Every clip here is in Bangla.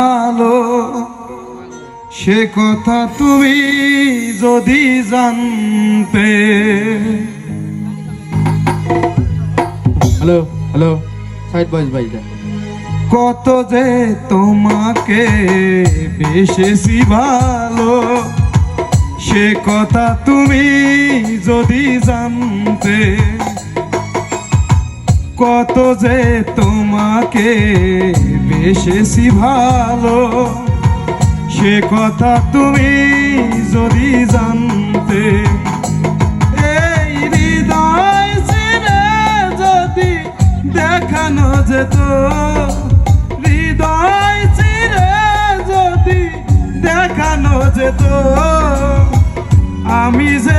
ভালো সে কথা তুমি যদি জানতে। হ্যালো হ্যালো সাইড বয়েস ভাই কত যে তোমাকে বেশেছি ভালো সে কথা তুমি যদি জানতে। কত যে তোমাকে বেশেছি ভালো, সে কথা তুমি যদি জানতে, এই হৃদয় ছিঁড়ে যদি দেখানো যেত, হৃদয় ছিঁড়ে যদি দেখানো যেত, আমি যে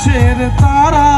আকাশের তারাগুলো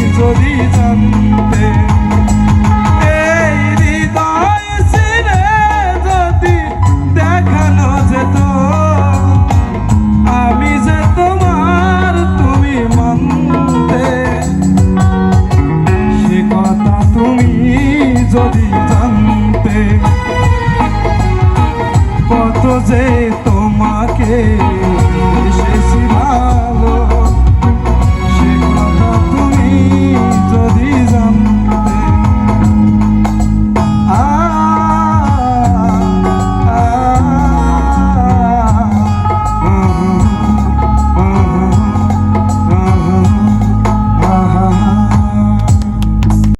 não